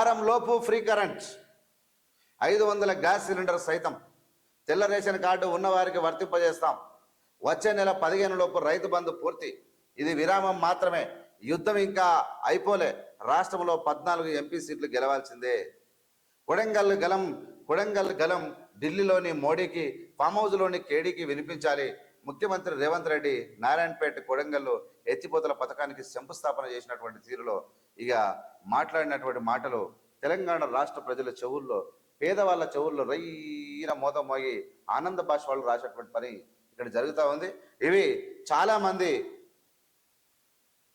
వారంలోపు free current ఐదు వందల gas cylinder సైతం. తెల్ల రేషన్ కార్డు ఉన్నవారికి వర్తింపజేస్తాం. వచ్చే నెల పదిహేను లోపు రైతు బంధు పూర్తి. ఇది విరామం మాత్రమే. యుద్ధం ఇంకా అయిపోలే. రాష్ట్రంలో పద్నాలుగు ఎంపీ సీట్లు గెలవాల్సిందే. కొడంగల్ గలం కొడంగల్ గలం ఢిల్లీలోని మోడీకి ఫామ్ హౌస్లోని కేడీకి వినిపించాలి. ముఖ్యమంత్రి రేవంత్ రెడ్డి నారాయణపేట కొడంగల్లో ఎత్తిపోతల పథకానికి శంకుస్థాపన చేసినటువంటి తీరులో ఇక మాట్లాడినటువంటి మాటలు తెలంగాణ రాష్ట్ర ప్రజల చెవుల్లో పేదవాళ్ళ చెవుల్లో రయ్యన మోతం ఆనంద భాష వాళ్ళు రాసేటువంటి పని ఇక్కడ జరుగుతూ ఉంది. ఇవి చాలామంది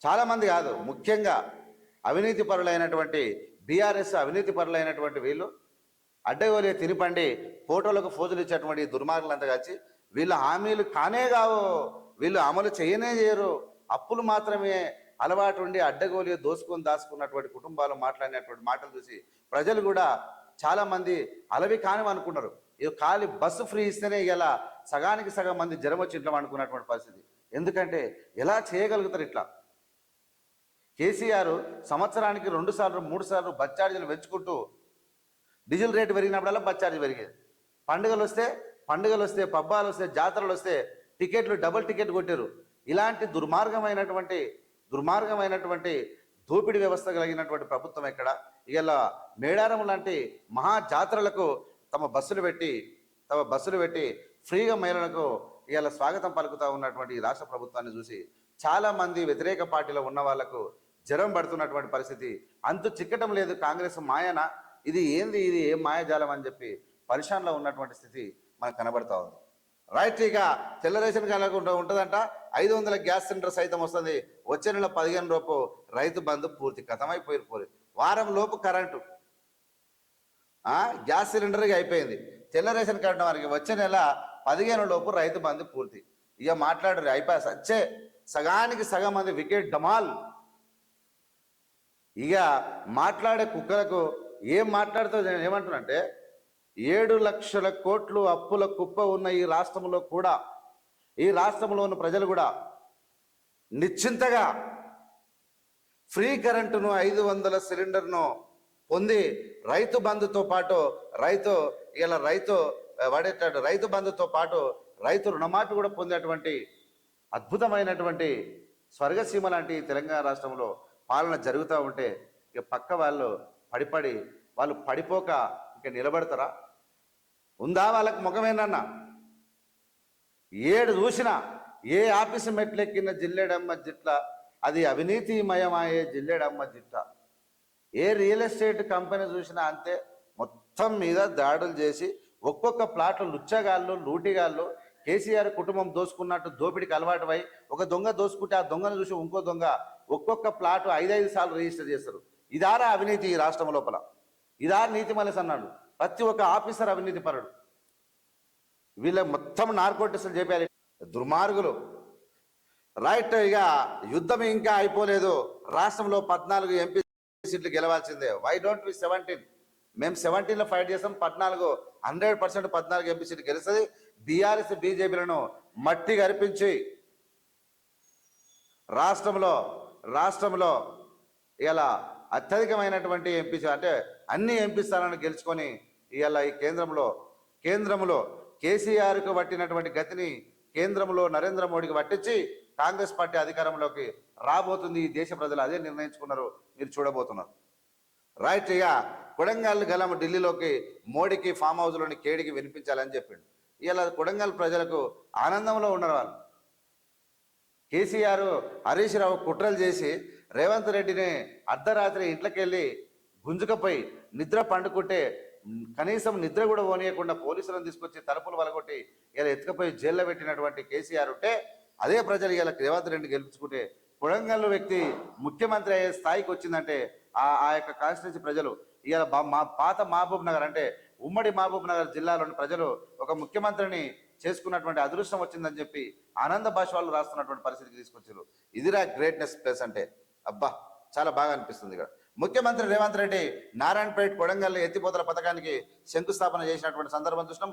చాలామంది కాదు ముఖ్యంగా అవినీతి పరులైనటువంటి బీఆర్ఎస్ అవినీతి పరులైనటువంటి వీళ్ళు అడ్డగోలే తినిపండి ఫోటోలకు ఫోజులు ఇచ్చేటువంటి దుర్మార్గులంతా వచ్చి వీళ్ళ హామీలు కానే కావు. వీళ్ళు అమలు చేయనే చేయరు. అప్పులు మాత్రమే అలవాటు ఉండి అడ్డగోలి దోసుకొని దాచుకున్నటువంటి కుటుంబాలు మాట్లాడినటువంటి మాటలు చూసి ప్రజలు కూడా చాలామంది అలవి కాని అనుకున్నారు ఇది ఖాళీ బస్సు ఫ్రీ ఇస్తేనే ఇలా సగానికి సగం మంది జ్వరం వచ్చి ఇంట్లో అనుకున్నటువంటి పరిస్థితి. ఎందుకంటే ఎలా చేయగలుగుతారు ఇట్లా? కేసీఆర్ సంవత్సరానికి రెండు సార్లు మూడు సార్లు బస్ ఛార్జీలు పెంచుకుంటూ డీజిల్ రేటు పెరిగినప్పుడల్లా బస్ పెరిగేది పండుగలు వస్తే పండుగలు వస్తే పబ్బాలు వస్తే జాతరలు వస్తే టికెట్లు డబుల్ టికెట్ కొట్టారు. ఇలాంటి దుర్మార్గమైనటువంటి దుర్మార్గమైనటువంటి దోపిడీ వ్యవస్థ కలిగినటువంటి ప్రభుత్వం ఎక్కడ? ఇలా మేడారం లాంటి మహా జాతరలకు తమ బస్సులు పెట్టి తమ బస్సులు పెట్టి ఫ్రీగా మహిళలకు ఇవాళ స్వాగతం పలుకుతా ఉన్నటువంటి ఈ రాష్ట్ర ప్రభుత్వాన్ని చూసి చాలామంది వ్యతిరేక పార్టీలో ఉన్న వాళ్ళకు జ్వరం పడుతున్నటువంటి పరిస్థితి. అంతు చిక్కటం లేదు కాంగ్రెస్ మాయన. ఇది ఏంది? ఇది ఏం మాయాజాలం అని చెప్పి పరిశాన్లో ఉన్నటువంటి స్థితి మనకు కనబడతా ఉంది. రైట్ ఇక తెల్ల రేషన్ ఉంటుందంట. ఐదు వందల గ్యాస్ సిలిండర్ సైతం వస్తుంది. వచ్చే నెల పదిహేను లోపు రైతు బంధు పూర్తి కథమైపోయి పోయి వారం లోపు కరెంటు. గ్యాస్ సిలిండర్గా అయిపోయింది. తెల్ల రేషన్ కార్డు వారికి వచ్చే నెల పదిహేను లోపు రైతు బంధు పూర్తి. ఇక మాట్లాడరు. అయిపోయి సచ్చే సగానికి సగం మంది వికెట్ డమాల్ ఇక మాట్లాడే కుక్కలకు ఏం మాట్లాడుతో నేను ఏమంటున్నానంటే ఏడు లక్షల కోట్లు అప్పుల కుప్ప ఉన్న ఈ రాష్ట్రంలో కూడా ఈ రాష్ట్రంలో ఉన్న ప్రజలు కూడా నిశ్చింతగా ఫ్రీ కరెంటును ఐదు వందల సిలిండర్ను పొంది రైతు బంధుతో పాటు రైతు ఇలా రైతు వాడేటట్టు రైతు బంధుతో పాటు రైతు రుణమాఫీ కూడా పొందేటువంటి అద్భుతమైనటువంటి స్వర్గసీమ లాంటి తెలంగాణ రాష్ట్రంలో పాలన జరుగుతూ ఉంటే ఇక పక్క వాళ్ళు పడిపడి వాళ్ళు పడిపోక ఇక నిలబడతారా? ఉందా వాళ్ళకి ముఖమేనన్నా ఏడు చూసినా ఏ ఆఫీసు మెట్లెక్కిన జిల్లెడమ్మ జిట్ల అది అవినీతిమయమయ్యే జిల్లెడమ్మ జిట్ల ఏ రియల్ ఎస్టేట్ కంపెనీ చూసినా అంతే మొత్తం మీద దాడులు చేసి ఒక్కొక్క ప్లాట్లు లుచ్చగాళ్ళు లూటిగాళ్ళు కేసీఆర్ కుటుంబం దోసుకున్నట్టు దోపిడికి అలవాటుపై ఒక దొంగ దోసుకుంటే ఆ దొంగను చూసి ఇంకో దొంగ ఒక్కొక్క ప్లాట్ ఐదైదు సార్లు రిజిస్టర్ చేస్తారు. ఇదారా అవినీతి ఈ రాష్ట్రం లోపల. ఇదా నీతి మలస్ అన్నాడు ప్రతి ఒక్క ఆఫీసర్ అవినీతి పరుడు వీళ్ళ మొత్తం నార్కోటిస్టులు చెప్పారు దుర్మార్గులు. రైట్ ఇక యుద్ధం ఇంకా అయిపోలేదు. రాష్ట్రంలో పద్నాలుగు ఎంపీ సీట్లు గెలవాల్సిందే. వై డోంట్ వి సెవెంటీన్ మేము సెవెంటీన్లో ఫైట్ చేస్తాం పద్నాలుగు హండ్రెడ్ పర్సెంట్ పద్నాలుగు ఎంపీ సీట్లు గెలుస్తుంది. బీఆర్ఎస్ బీజేపీలను మట్టి కరిపించి రాష్ట్రంలో రాష్ట్రంలో ఇలా అత్యధికమైనటువంటి ఎంపీ అంటే అన్ని ఎంపీ స్థానాలను గెలుచుకొని ఇలా ఈ కేంద్రంలో కేంద్రంలో కేసీఆర్కు పట్టినటువంటి గతిని కేంద్రంలో నరేంద్ర మోడీకి పట్టించి కాంగ్రెస్ పార్టీ అధికారంలోకి రాబోతుంది. ఈ దేశ ప్రజలు అదే నిర్ణయించుకున్నారు. మీరు చూడబోతున్నారు. రైట్ ఇక కొడంగల్ గలం ఢిల్లీలోకి మోడీకి ఫామ్ హౌస్లోని కేడికి వినిపించాలని చెప్పిండు. ఇలా కొడంగల్ ప్రజలకు ఆనందంలో ఉన్నారు వాళ్ళు. కేసీఆర్ హరీష్ రావు కుట్రలు చేసి రేవంత్ రెడ్డిని అర్ధరాత్రి ఇంట్లోకెళ్ళి గుంజుకపోయి నిద్ర పండుకుంటే కనీసం నిద్ర కూడా పోనీయకుండా పోలీసులను తీసుకొచ్చి తలుపులు వలగొట్టి ఇలా ఎత్తుకపోయి జైల్లో పెట్టినటువంటి కేసీఆర్ ఉంటే అదే ప్రజలు ఇలా రేవంత్ రెడ్డి గెలుచుకుంటే కొడంగల్ వ్యక్తి ముఖ్యమంత్రి అయ్యే స్థాయికి వచ్చిందంటే ఆ ఆ యొక్క కాన్స్టిట్యూన్సీ ప్రజలు. ఇలా మా పాత మహబూబ్ నగర్ అంటే ఉమ్మడి మహబూబ్ నగర్ జిల్లాలోని ప్రజలు ఒక ముఖ్యమంత్రిని చేసుకున్నటువంటి అదృష్టం వచ్చిందని చెప్పి ఆనంద భాష వాళ్ళు రాస్తున్నటువంటి పరిస్థితికి తీసుకొచ్చారు. ఇదిరా గ్రేట్నెస్ ప్లేస్ అంటే. అబ్బా చాలా బాగా అనిపిస్తుంది ఇక్కడ. ముఖ్యమంత్రి రేవంత్ రెడ్డి నారాయణపేట్ కొడంగల్ ఎత్తిపోతల పథకానికి శంకుస్థాపన చేసినటువంటి సందర్భం చూసినాం.